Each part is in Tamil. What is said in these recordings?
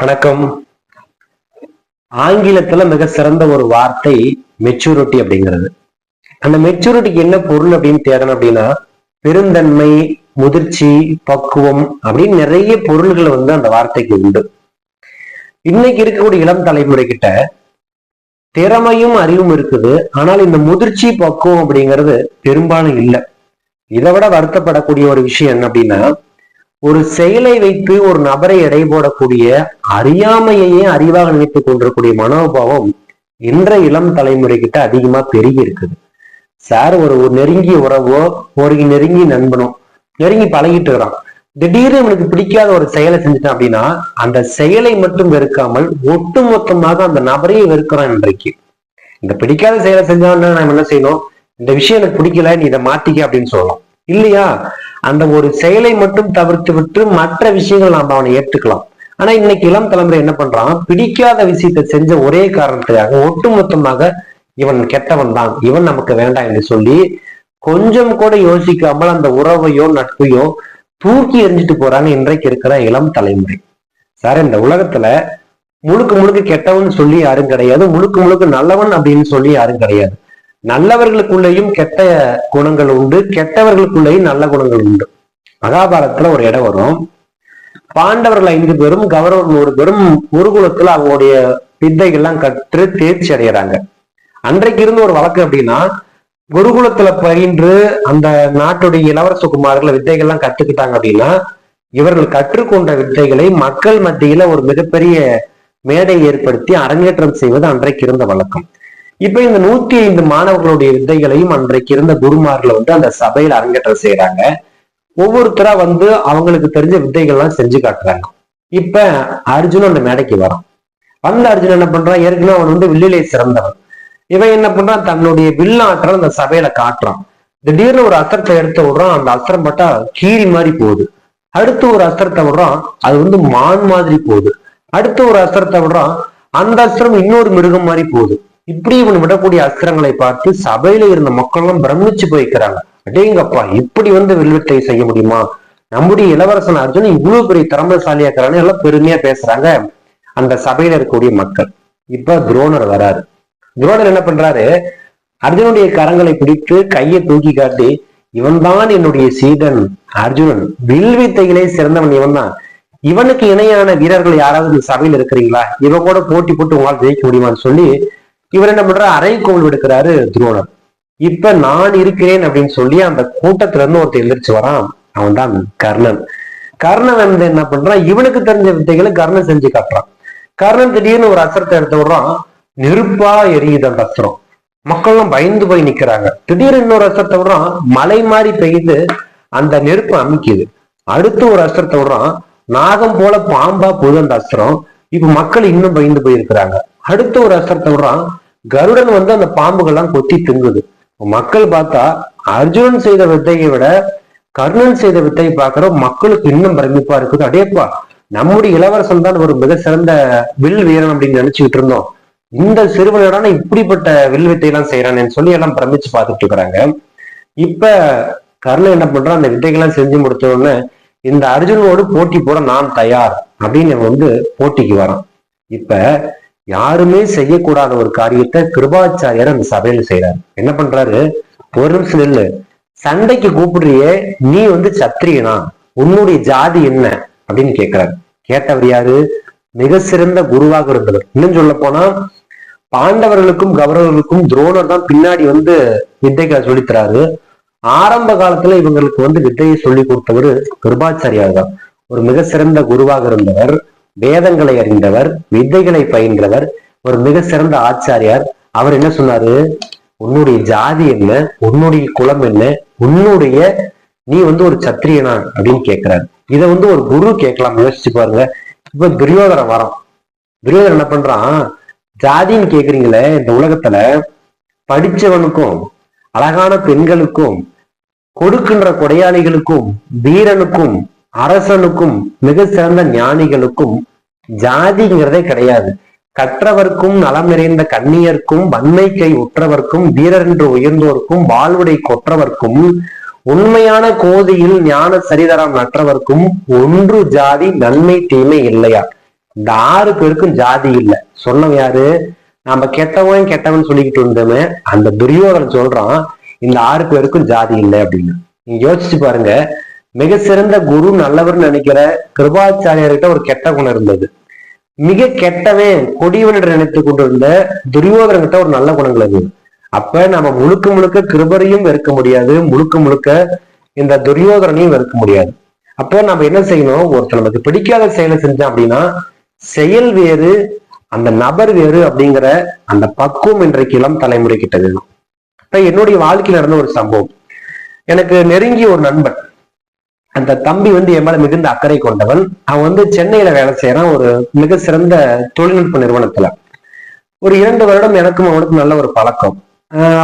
வணக்கம். ஆங்கிலத்துல மிக சிறந்த ஒரு வார்த்தை மெச்சூரிட்டி அப்படிங்கிறது. அந்த மெச்சூரிட்டிக்கு என்ன பொருள் அப்படின்னு தேடணும் அப்படின்னா பெருந்தன்மை முதிர்ச்சி பக்குவம் அப்படின்னு நிறைய பொருள்கள் வந்து அந்த வார்த்தைக்கு உண்டு. இன்னைக்கு இருக்கக்கூடிய இளம் தலைமுறை கிட்ட திறமையும் அறிவும் இருக்குது. ஆனால் இந்த முதிர்ச்சி பக்குவம் அப்படிங்கிறது பெரும்பாலும் இல்லை. இதை விட வருத்தப்படக்கூடிய ஒரு விஷயம் என்ன அப்படின்னா ஒரு செயலை வைத்து ஒரு நபரை எடை போடக்கூடிய அறியாமையையே அறிவாக நினைத்துக் கொண்டிருக்கூடிய மனோபாவம் இன்ற இளம் தலைமுறை கிட்ட அதிகமா பெருகி இருக்குது. சார் ஒரு ஒரு நெருங்கிய உறவோ ஒரு நெருங்கி நண்பனோ நெருங்கி பழகிட்டு இருக்கிறான். திடீர்னு இவனுக்கு பிடிக்காத ஒரு செயலை செஞ்சுட்டான் அப்படின்னா அந்த செயலை மட்டும் வெறுக்காமல் ஒட்டுமொத்தமாக அந்த நபரையே வெறுக்கிறான் இன்றைக்கு. இந்த பிடிக்காத செயலை செஞ்சான்னா நம்ம என்ன செய்யணும்? இந்த விஷயம் எனக்கு பிடிக்கல நீ இதை மாத்திக்க அப்படின்னு சொல்லலாம். இல்லையா? அந்த ஒரு செயலை மட்டும் தவிர்த்து விட்டு மற்ற விஷயங்கள் நாம் அவனை ஏற்றுக்கலாம். ஆனா இன்னைக்கு இளம் தலைமுறை என்ன பண்றான்? பிடிக்காத விஷயத்தை செஞ்ச ஒரே காரணத்துக்காக ஒட்டுமொத்தமாக இவன் கெட்டவன் தான். இவன் நமக்கு வேண்டாம் என்று சொல்லி கொஞ்சம் கூட யோசிக்காமல் அந்த உறவையோ நட்பையோ தூக்கி எரிஞ்சிட்டு போறாங்க இன்றைக்கு இருக்கிற இளம் தலைமுறை. சார் இந்த உலகத்துல முழுக்க முழுக்க கெட்டவன் சொல்லி யாரும் கிடையாது. முழுக்க முழுக்க நல்லவன் அப்படின்னு சொல்லி யாரும் கிடையாது. நல்லவர்களுக்குள்ளேயும் கெட்ட குணங்கள் உண்டு கெட்டவர்களுக்குள்ளேயும் நல்ல குணங்கள் உண்டு. மகாபாரதத்துல ஒரு இடம் வரும். பாண்டவர்கள் ஐந்து பேரும் கௌரவர் ஒரு பேரும் குருகுலத்துல அவங்களுடைய வித்தைகள்லாம் கற்று தேர்ச்சி அடைகிறாங்க அன்றைக்கு இருந்த ஒரு வழக்கு அப்படின்னா குருகுலத்துல பயின்று அந்த நாட்டுடைய இளவரச குமார்கள் வித்தைகள்லாம் கத்துக்கிட்டாங்க அப்படின்னா இவர்கள் கற்றுக்கொண்ட வித்தைகளை மக்கள் மத்தியில ஒரு மிகப்பெரிய மேடை ஏற்படுத்தி அரங்கேற்றம் செய்வது அன்றைக்கு இருந்த வழக்கம். இப்ப இந்த நூத்தி ஐந்து மாணவர்களுடைய வித்தைகளையும் அன்றைக்கு இருந்த குருமார்களை வந்து அந்த சபையில அரங்கேற்றம் செய்யறாங்க ஒவ்வொருத்தரா வந்து அவங்களுக்கு தெரிஞ்ச வித்தைகள்லாம் செஞ்சு காட்டுறாங்க. இப்ப அர்ஜுன் அந்த மேடைக்கு வரான். வந்த அர்ஜுன் என்ன பண்றான்? ஏற்கனவே அவன் வந்து வில்லிலே சிறந்தவன். இவன் என்ன பண்றான்? தன்னுடைய வில்லாற்றல் அந்த சபையில காட்டுறான். திடீர்னு ஒரு அஸ்திரத்தை எடுத்து விடுறான். அந்த அஸ்திரம் பட்டா கீரி மாதிரி போகுது. அடுத்து ஒரு அஸ்திரத்தை விடுறான். அது வந்து மான் மாதிரி போகுது. அடுத்து ஒரு அஸ்திரத்தை விடுறான். அந்த அஸ்திரம் இன்னொரு மிருகம் மாதிரி போகுது. இப்படி இவன் விடக்கூடிய அஸ்திரங்களை பார்த்து சபையில இருந்த மக்களும் பிரமிச்சு போய்க்கிறாங்க. அடேங்கப்பா இப்படி வந்து வில்வெட்டை செய்ய முடியுமா? நம்முடைய இளவரசன் அர்ஜுன் இவ்வளவு பெரிய திறமைசாலியா இருக்கிறான்னு எல்லாம் பெருமையா பேசுறாங்க. அந்த சபையில இருக்கக்கூடிய மக்கள். இப்ப துரோணர் வராரு. துரோணர் என்ன பண்றாரு? அர்ஜுனுடைய கரங்களை பிடித்து கையை தூக்கி காட்டி இவன் தான் என்னுடைய சீடன் அர்ஜுனன். வில்வித்தையிலே சிறந்தவன் இவன் தான் இவனுக்கு இணையான வீரர்கள் யாராவது இந்த சபையில் இருக்கிறீங்களா? இவன் கூட போட்டி போட்டு உங்களால் ஜெயிக்க முடியுமான்னு சொல்லி இவர் என்ன பண்றாரு? அரைக்கோள் விடுக்கிறாரு துரோணர் இப்ப நான் இருக்கிறேன் அப்படின்னு சொல்லி அந்த கூட்டத்துல இருந்து ஒருத்தர் எந்திரிச்சு வரான். அவன் தான் கர்ணன். கர்ணன் வந்து என்ன பண்றான்? இவனுக்கு தெரிஞ்ச வித்தைகளை கர்ணன் செஞ்சு காட்டுறான். கர்ணன் திடீர்னு ஒரு அசரத்தை எடுத்து விடுறான். நெருப்பா எரியுது அந்த அஸ்திரம் மக்கள்லாம் பயந்து போய் நிக்கிறாங்க. திடீர்னு இன்னொரு அஸ்திரத்தை விடுறான். மலை மாதிரி பெய்து அந்த நெருப்பு அமைக்குது. அடுத்து ஒரு அஸ்திரத்தை விடுறான். நாகம் போல பாம்பா போகுது அந்த அஸ்திரம் இப்ப மக்கள் இன்னும் பயந்து போயிருக்கிறாங்க. அடுத்த ஒரு அஸ்திரத்தை விடுறான். கருடன் வந்து அந்த பாம்புகள்லாம் கொத்தி திங்குது. மக்கள் பார்த்தா அர்ஜுனன் செய்த வித்தையை விட கர்ணன் செய்த வித்தையை பார்க்கிற மக்களுக்கு இன்னும் பிரமிப்பா இருக்குது. அடேப்பா நம்முடைய இளவரசன் தான் ஒரு மிக சிறந்த வில் வீரன் அப்படின்னு நினைச்சுக்கிட்டு இருந்தோம். இந்த சிறுவனடான இப்படிப்பட்ட வில் வித்தையெல்லாம் செய்யறானேன்னு சொல்லி எல்லாம் பிரமிச்சு பார்த்துட்டு இருக்கிறாங்க. இப்ப கர்ணன் என்ன பண்றான்? அந்த வித்தைகள்லாம் செஞ்சு முடிச்ச உடனே இந்த அர்ஜுனோடு போட்டி போட நான் தயார் அப்படின்னு வந்து போட்டிக்கு வரான். இப்ப யாருமே செய்யக்கூடாத ஒரு காரியத்தை கிருபாச்சாரியார் அந்த சபையில செய்யறாரு என்ன பண்றாரு? ஒரு நிமிஷம் நில்லு சண்டைக்கு கூப்பிடுறியே நீ வந்து சத்திரியனா? உன்னுடைய ஜாதி என்ன? அப்படின்னு கேட்கிறாரு கேட்டவர் யாரு? மிக சிறந்த குருவாக இருந்தவர். இன்னும் சொல்ல போனா பாண்டவர்களுக்கும் கௌரவர்களுக்கும் துரோணர் தான் பின்னாடி வந்து வித்தைக்கு சொல்லித்தராரு ஆரம்ப காலத்துல இவங்களுக்கு வந்து வித்தையை சொல்லி கொடுத்தவர் கிருபாச்சாரியார் தான். ஒரு மிக சிறந்த குருவாக இருந்தவர். வேதங்களை அறிந்தவர் வித்தைகளை பயின்றவர் ஒரு மிக சிறந்த ஆச்சாரியார். அவர் என்ன சொன்னாரு? உன்னுடைய ஜாதி என்ன? உன்னுடைய குலம் என்ன? உன்னுடைய நீ வந்து ஒரு சத்திரியனா? அப்படின்னு கேட்கிறாரு இதை வந்து ஒரு குரு கேட்கலாம். யோசிச்சு பாருங்க. இப்ப துரியோதரன் வரான் துரியோதரன் என்ன பண்றான்? ஜாதின்னு கேக்குறீங்களே இந்த உலகத்துல படிச்சவனுக்கும் அழகான பெண்களுக்கும் கொடுக்கின்ற கொடையாளிகளுக்கும் வீரனுக்கும் அரசனுக்கும் மிக சிறந்த ஞானிகளுக்கும் ஜாதிங்கிறதே கிடையாது. கற்றவர்க்கும் நலம் நிறைந்த கண்ணியர்க்கும் வன்மை கை உற்றவர்க்கும் வீரர் என்று உயர்ந்தோர்க்கும் வாழ்வுடை கொற்றவர்க்கும் உண்மையான கோதியில் ஞான சரிதரம் நற்றவர்க்கும் ஒன்று ஜாதி நன்மை தீமை இல்லையா? இந்த ஆறு பேருக்கும் ஜாதி இல்ல. சொன்னவன் யாரு? நாம கெட்டவன் கெட்டவன் சொல்லிக்கிட்டு இருந்தோமே அந்த துரியோதனன் சொல்றான் இந்த ஆறு பேருக்கும் ஜாதி இல்லை அப்படின்னு. நீங்க யோசிச்சு பாருங்க மிக சிறந்த குரு நல்லவர்னு நினைக்கிற கிருபாச்சாரியர்கிட்ட ஒரு கெட்ட குணம் இருந்தது. மிக கெட்டவன் கொடியவன் நினைத்து கொண்டிருந்த துரியோதனங்கிட்ட ஒரு நல்ல குணங்கள் இருந்தது. அப்ப நம்ம முழுக்க முழுக்க கிருபரையும் வெறுக்க முடியாது முழுக்க முழுக்க இந்த துரியோதரனையும் வெறுக்க முடியாது. அப்போ நம்ம என்ன செய்யணும்? ஒருத்தர் நமக்கு பிடிக்காத செயலை செஞ்சோம் அப்படின்னா செயல் வேறு அந்த நபர் வேறு அப்படிங்கிற அந்த பக்குவம் இன்றைக்கு இளம் தலைமுறை கிட்ட வேணும் இப்ப என்னுடைய வாழ்க்கையில் நடந்த ஒரு சம்பவம். எனக்கு நெருங்கிய ஒரு நண்பன். அந்த தம்பி வந்து என் மேல மிகுந்த அக்கறை கொண்டவன். அவன் வந்து சென்னையில வேலை செய்யறான் ஒரு மிக சிறந்த தொழில்நுட்ப நிறுவனத்துல. ஒரு இரண்டு வருடம் எனக்கும் அவனுக்கும் நல்ல ஒரு பழக்கம்.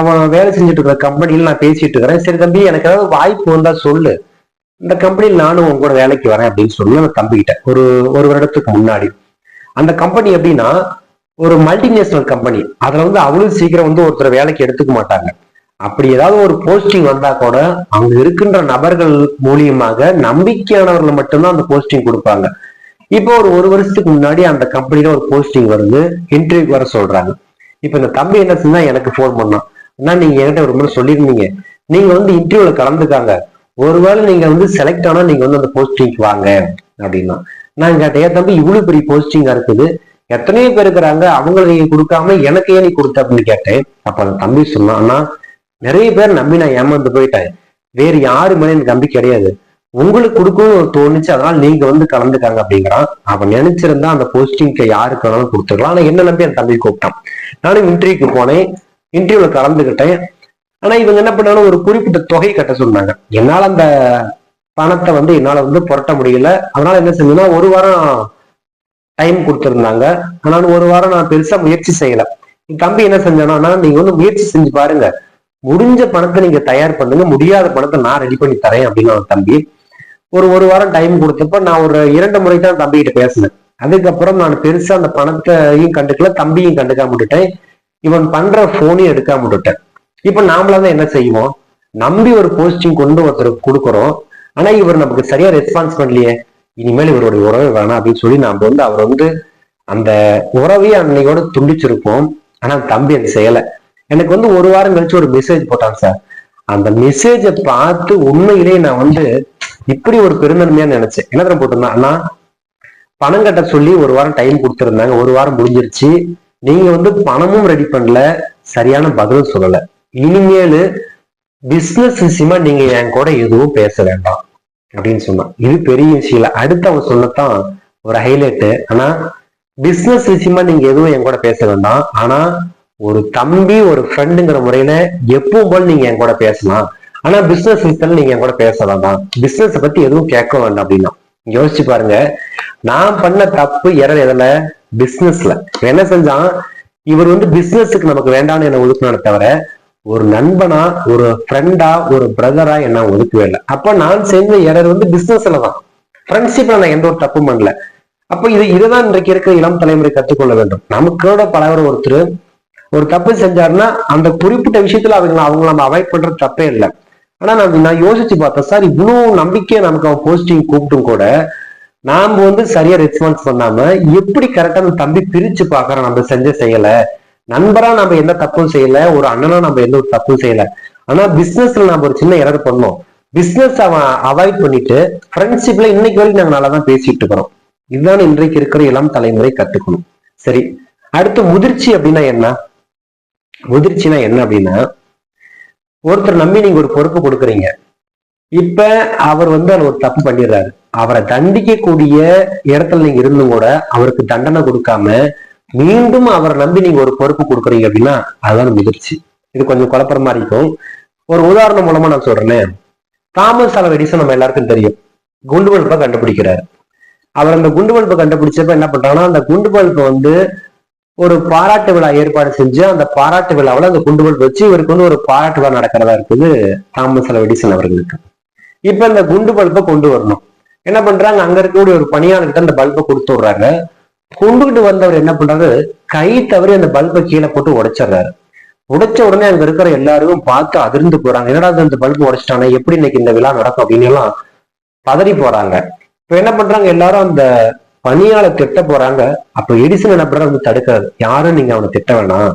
அவன் வேலை செஞ்சுட்டு இருக்கிற கம்பெனியில் நான் பேசிட்டு இருக்கிறேன். சரி தம்பி எனக்கு ஏதாவது வாய்ப்பு வந்தா சொல்லு. இந்த கம்பெனியில் நானும் உங்க கூட வேலைக்கு வரேன் அப்படின்னு சொல்லி அந்த தம்பிக்கிட்ட ஒரு ஒரு வருடத்துக்கு முன்னாடி. அந்த கம்பெனி எப்படின்னா ஒரு மல்டிநேஷனல் கம்பெனி அதுல வந்து அவ்வளவு சீக்கிரம் வந்து ஒருத்தர் வேலைக்கு எடுத்துக்க மாட்டாங்க. அப்படி ஏதாவது ஒரு போஸ்டிங் வந்தா கூட அங்க இருக்கின்ற நபர்கள் மூலியமாக நம்பிக்கையானவர்கள் மட்டும்தான் அந்த போஸ்டிங் கொடுப்பாங்க. இப்போ ஒரு ஒரு வருஷத்துக்கு முன்னாடி அந்த கம்பெனில ஒரு போஸ்டிங் வருது இன்டர்வியூ வர சொல்றாங்க. இப்ப இந்த தம்பி என்ன செஞ்சா எனக்கு போன் பண்ணான். ஆனா நீங்க என்கிட்ட ஒரு முறை சொல்லியிருந்தீங்க. நீங்க வந்து இன்டர்வியூல கலந்துக்காங்க. ஒருவேளை நீங்க வந்து செலக்ட் ஆனா நீங்க வந்து அந்த போஸ்டிங்க்கு வாங்க அப்படின்னா. நான் கேட்டேன் "ஏன் தம்பி இவ்வளவு பெரிய போஸ்டிங்கா இருக்குது? எத்தனையோ பேர் இருக்கிறாங்க. அவங்களை நீங்க கொடுக்காம எனக்கு ஏன் நீ கொடுத்த? அப்படின்னு கேட்டேன். அப்ப அந்த தம்பி சொன்னான் நிறைய பேர் நம்பி நான் ஏமாந்து போயிட்டேன். வேறு யாரு மேலே எனக்கு நம்பி கிடையாது. உங்களுக்கு கொடுக்கணும்னு தோணுச்சு அதனால நீங்க வந்து கலந்துக்காங்க அப்படிங்கிறான். அவன் நினைச்சிருந்தா அந்த போஸ்டிங்க்கு யாருக்கு வேணாலும் கொடுத்துக்கலாம் ஆனா என்ன நம்பி என் தம்பி கூப்பிட்டான். நானும் இன்டர்வியூக்கு போனேன். இன்டர்வியூல கலந்துக்கிட்டேன். ஆனா இவங்க என்ன பண்ணாலும் ஒரு குறிப்பிட்ட தொகை கட்ட சொன்னாங்க. என்னால அந்த பணத்தை வந்து என்னால வந்து புரட்ட முடியல. அதனால என்ன செஞ்சேன்னா ஒரு வாரம் டைம் கொடுத்துருந்தாங்க. ஆனாலும் ஒரு வாரம் நான் பெருசா முயற்சி செய்யல. என் தம்பி என்ன செஞ்சானா நீங்க வந்து முயற்சி செஞ்சு பாருங்க. முடிஞ்ச பணத்தை நீங்க தயார் பண்ணுங்க. முடியாத பணத்தை நான் ரெடி பண்ணி தரேன் அப்படின்னு அவன் தம்பி ஒரு ஒரு வாரம் டைம் கொடுத்தப்ப நான் ஒரு இரண்டு முறை தான் தம்பி கிட்ட பேசினேன். அதுக்கப்புறம் நான் பெருசா அந்த பணத்தையும் கண்டுக்கல தம்பியும் கண்டுக்காம விட்டுட்டேன். இவன் பண்ற போனையும் எடுக்காம விட்டுட்டேன். இப்ப நாமளா தான் என்ன செய்வோம்? நம்பி ஒரு போஸ்டிங் கொண்டு ஒருத்தருக்கு கொடுக்குறோம். ஆனா இவர் நமக்கு சரியா ரெஸ்பான்ஸ் பண்ணலையே. இனிமேல் இவருடைய உறவு வேணாம் அப்படின்னு சொல்லி நாம வந்து அவர் வந்து அந்த உறவையே அன்னையோட துண்டிச்சிருப்போம். ஆனா தம்பி அது செய்யலை. எனக்கு வந்து ஒரு வாரம் கழிச்சு ஒரு மெசேஜ் போட்டாங்க சார் அந்த மெசேஜை பார்த்து உண்மையிலேயே நான் வந்து இப்படி ஒரு பெருந்தன்மையா நினைச்சேன். என்ன தரம் போட்டிருந்தான்? அண்ணா பணம் கட்ட சொல்லி ஒரு வாரம் டைம் கொடுத்துருந்தாங்க. ஒரு வாரம் முடிஞ்சிருச்சு. நீங்க வந்து பணமும் ரெடி பண்ணல. சரியான பதிலும் சொல்லல. இனிமேல் பிசினஸ் விஷயமா நீங்க என் கூட எதுவும் பேச வேண்டாம் அப்படின்னு சொன்னான். இது பெரிய விஷயம் இல்ல. அடுத்து அவன் சொன்னதான் ஒரு ஹைலைட்டு ஆனா பிசினஸ் விஷயமா நீங்க எதுவும் என் கூட பேச வேண்டாம். ஆனா ஒரு தம்பி ஒரு ஃப்ரெண்டுங்கிற முறையில எப்பவும் போல நீங்க என் கூட பேசலாம். ஆனா பிசினஸ் விஷயத்துல நீங்க என் கூட பேச வேண்டாம் பிசினஸ் பத்தி எதுவும் கேட்க வேண்டாம் அப்படின்னா. யோசிச்சு பாருங்க. நான் பண்ண தப்பு எரர் எதுல? பிசினஸ்ல என்ன செஞ்சான்? இவர் வந்து பிசினஸுக்கு நமக்கு வேண்டாம்னு என்ன ஒதுக்கினானே தவிர ஒரு நண்பனா ஒரு ஃப்ரெண்டா ஒரு பிரதரா என்ன ஒதுக்கவே இல்லை. அப்ப நான் செஞ்ச எரர் வந்து பிசினஸ்ல தான். ஃப்ரெண்ட்ஷிப்ல நான் எந்த ஒரு தப்பும் பண்ணல. அப்ப இது இதுதான் இன்றைக்கு இருக்கிற இளம் தலைமுறை கற்றுக்கொள்ள வேண்டும். நமக்கோட பலவர் ஒருத்தர் ஒரு தப்பு செஞ்சாருன்னா அந்த குறிப்பிட்ட விஷயத்துல அவங்க அவங்க நம்ம அவாய்ட் பண்றது தப்பே இல்லை. ஆனா நான் நான் யோசிச்சு பார்த்தேன் சார் இவ்வளவு நம்பிக்கையை நமக்கு அவன் போஸ்டிங் கூப்பிட்டும் கூட நாம வந்து சரியா ரெஸ்பான்ஸ் பண்ணாம எப்படி கரெக்டா அந்த தம்பி பிரிச்சு பாக்குறோம் நம்ம செஞ்ச செய்யல நண்பரா நம்ம எந்த தப்பும் செய்யல ஒரு அண்ணனா நம்ம எந்த ஒரு தப்பும் செய்யல. ஆனா பிசினஸ்ல நம்ம ஒரு சின்ன எரர் பண்ணோம். பிசினஸ் அவன் அவாய்ட் பண்ணிட்டு ஃப்ரெண்ட்ஷிப்ல இன்னைக்கு வரைக்கும் நாங்க நல்லா தான் பேசிட்டு இருக்கிறோம். இதுதான் இன்றைக்கு இருக்கிற இளம் தலைமுறை கத்துக்கணும். சரி அடுத்து முதிர்ச்சி அப்படின்னா என்ன? முதிர்ச்சினா என்ன அப்படின்னா ஒருத்தர் நம்பி நீங்க ஒரு பொறுப்பு கொடுக்குறீங்க. இப்ப அவர் வந்து அதுல ஒரு தப்பு பண்ணிடுறாரு. அவரை தண்டிக்கக்கூடிய இடத்துல நீங்க இருந்தும் கூட அவருக்கு தண்டனை கொடுக்காம மீண்டும் அவரை நம்பி நீங்க ஒரு பொறுப்பு கொடுக்குறீங்க அப்படின்னா அதுதான் முதிர்ச்சி. இது கொஞ்சம் குழப்பமா இருக்கும். ஒரு உதாரணம் மூலமா நான் சொல்றேன். தாமஸ் அலவெடிசன் நம்ம எல்லாருக்கும் தெரியும். குண்டு பல்பை கண்டுபிடிக்கிறாரு. அவர் அந்த குண்டு பல்பை கண்டுபிடிச்சப்ப என்ன பண்றாங்கன்னா அந்த குண்டு பல்பை வந்து ஒரு பாராட்டு விழா ஏற்பாடு செஞ்சு அந்த பாராட்டு விழாவில் அந்த குண்டு வச்சு இவருக்கு வந்து ஒரு பாராட்டு விழா நடக்கிறதா இருக்குது தாமஸ் எடிசன் அவர்களுக்கு. இப்ப இந்த குண்டு பல்பை கொண்டு வரணும். என்ன பண்றாங்க? அங்க இருக்கக்கூடிய ஒரு பணியாளர்கிட்ட அந்த பல்பை கொடுத்து விடுறாங்க. கொண்டுகிட்டு வந்தவர் என்ன பண்றாரு? கை தவறி அந்த பல்பை கீழே போட்டு உடைச்சிடுறாரு. உடைச்ச உடனே அங்க இருக்கிற எல்லாரும் பார்த்து அதிர்ந்து போறாங்க. என்னடா அந்த பல்பு உடைச்சிட்டானே? எப்படி இன்னைக்கு இந்த விழா நடக்கும்? அப்படின்னு எல்லாம் பதறி போறாங்க. இப்ப என்ன பண்றாங்க? எல்லாரும் அந்த பணியாளர் திட்ட போறாங்க அப்ப எடிசன் என்ன பண்றாரு? வந்து தடுக்கிறாரு. யாரும் நீங்க அவனை திட்ட வேணாம்.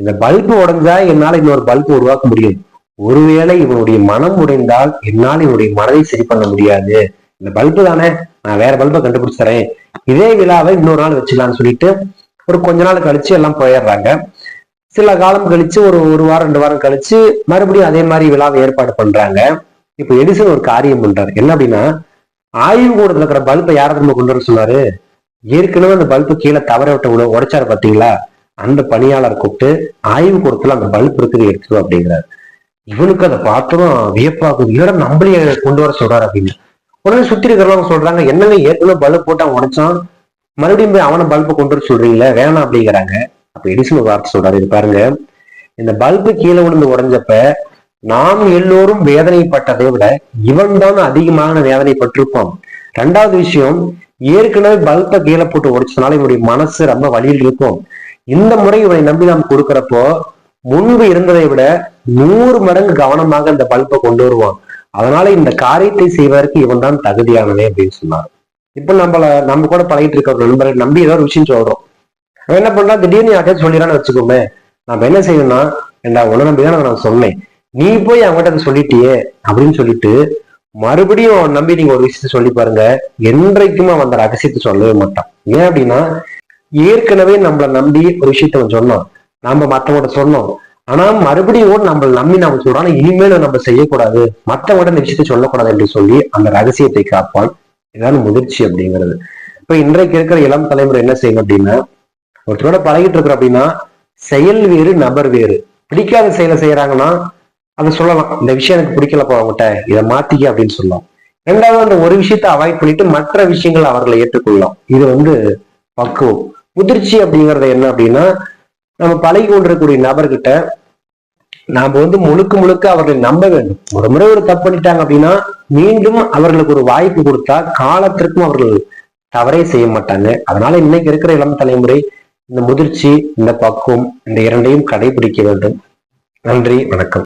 இந்த பல்பு உடைஞ்சா என்னால இன்னொரு பல்பு உருவாக்க முடியும். ஒருவேளை இவனுடைய மனம் உடைந்தால் என்னால் இவனுடைய மனதை சரி பண்ண முடியாது. இந்த பல்பு தானே? நான் வேற பல்பை கண்டுபிடிச்சு தரேன். இதே விழாவை இன்னொரு நாள் வச்சுக்கலாம்னு சொல்லிட்டு ஒரு கொஞ்ச நாள் கழிச்சு எல்லாம் போயிடுறாங்க. சில காலம் கழிச்சு ஒரு ஒரு வாரம் ரெண்டு வாரம் கழிச்சு மறுபடியும் அதே மாதிரி விழாவை ஏற்பாடு பண்றாங்க. இப்ப எடிசன் ஒரு காரியம் பண்றாரு. என்ன அப்படின்னா ஆய்வு கூடத்துல இருக்கிற பல்பை யாரை திரும்ப கொண்டு வர சொன்னாரு? ஏற்கனவே அந்த பல்பு கீழே தவற விட்ட உள்ள உடைச்சாரு பாத்தீங்களா அந்த பணியாளர் கூப்பிட்டு ஆய்வு கூடத்துல அந்த பல்ப் இருக்குது எடுத்துரும் அப்படிங்கிறாரு. இவனுக்கு அதை பார்த்ததும் வியப்பாகும் இவரை நம்மளையே கொண்டு வர சொல்றாரு? அப்படின்னு. உடனே சுத்தி இருக்கிறவங்க சொல்றாங்க என்னங்க ஏற்கனவே பல்ப் போட்டு அவன் உடைச்சான். மறுபடியும் போய் அவனை பல்பை கொண்டு வர சொல்றீங்களே வேணாம் அப்படிங்கிறாங்க. அப்ப எடிசன் ஒரு வார்த்தை சொல்றாரு இது பாருங்க. இந்த பல்பு கீழே விழுந்து உடைஞ்சப்ப நாம் எல்லோரும் வேதனைப்பட்டதை விட இவன் தான் அதிகமான வேதனைப்பட்டிருப்போம். ரெண்டாவது விஷயம் ஏற்கனவே பல்பை கீழே போட்டு உடைச்சதுனால இவனுடைய மனசு ரொம்ப வழியில் இருக்கும். இந்த முறை இவனை நம்பி நாம் கொடுக்கிறப்போ முன்பு இருந்ததை விட நூறு மடங்கு கவனமாக இந்த பல்பை கொண்டு வருவான். அதனால இந்த காரியத்தை செய்வதற்கு இவன் தான் தகுதியானவே அப்படின்னு சொன்னார். இப்ப நம்மள நம்ம கூட பழகிட்டு இருக்க நண்பரை நம்பி ஏதோ ஒரு விஷயம் சொல்றோம். அவன் என்ன பண்றான்? திடீர்னு யார்கிட்ட சொல்லிடான்னு வச்சுக்கோமே. நம்ம என்ன செய்யணும்னா என்ன உன்னை நம்பி தான் நான் சொன்னேன். நீ போய் அவங்ககிட்ட அதை சொல்லிட்டியே அப்படின்னு சொல்லிட்டு மறுபடியும் அவன் நம்பி நீங்க ஒரு விஷயத்த சொல்லி பாருங்க. என்றைக்குமே அவன் அந்த ரகசியத்தை சொல்லவே மாட்டான். ஏன் அப்படின்னா ஏற்கனவே நம்மளை நம்பி ஒரு விஷயத்த அவன் சொன்னான். நாம மத்தவங்கள்ட்ட சொன்னோம். ஆனா மறுபடியும் நம்மளை நம்பி நம்ம சொல்றோம். இனிமேல நம்ம செய்யக்கூடாது. மத்தவங்கள்ட்ட இந்த விஷயத்த சொல்லக்கூடாது என்று சொல்லி அந்த ரகசியத்தை காப்பான். இதான் முதிர்ச்சி அப்படிங்கிறது. இப்ப இன்றைக்கு இருக்கிற இளம் தலைமுறை என்ன செய்யணும் அப்படின்னா ஒருத்தரோட பழகிட்டு இருக்கிற அப்படின்னா செயல் வேறு நபர் வேறு. பிடிக்காத செயலை செய்யறாங்கன்னா அதை சொல்லலாம். இந்த விஷயம் எனக்கு பிடிக்கலப்பா அவங்ககிட்ட. இதை மாத்திக்க அப்படின்னு சொல்லலாம். ரெண்டாவது அந்த ஒரு விஷயத்தை அவாய்ட் பண்ணிட்டு மற்ற விஷயங்களை அவர்களை ஏற்றுக்கொள்ளலாம். இது வந்து பக்குவம். முதிர்ச்சி அப்படிங்கறது என்ன அப்படின்னா நம்ம பழகி கொண்டிருக்கக்கூடிய நபர்கிட்ட நாம வந்து முழுக்க முழுக்க அவர்களை நம்ப வேண்டும். ஒரு முறை ஒரு தப்பு பண்ணிட்டாங்க அப்படின்னா மீண்டும் அவர்களுக்கு ஒரு வாய்ப்பு கொடுத்தா காலத்திற்கும் அவர்கள் தவறே செய்ய மாட்டாங்க. அதனால இன்னைக்கு இருக்கிற இளம் தலைமுறை இந்த முதிர்ச்சி இந்த பக்குவம் இந்த இரண்டையும் கடைபிடிக்க வேண்டும். நன்றி வணக்கம்.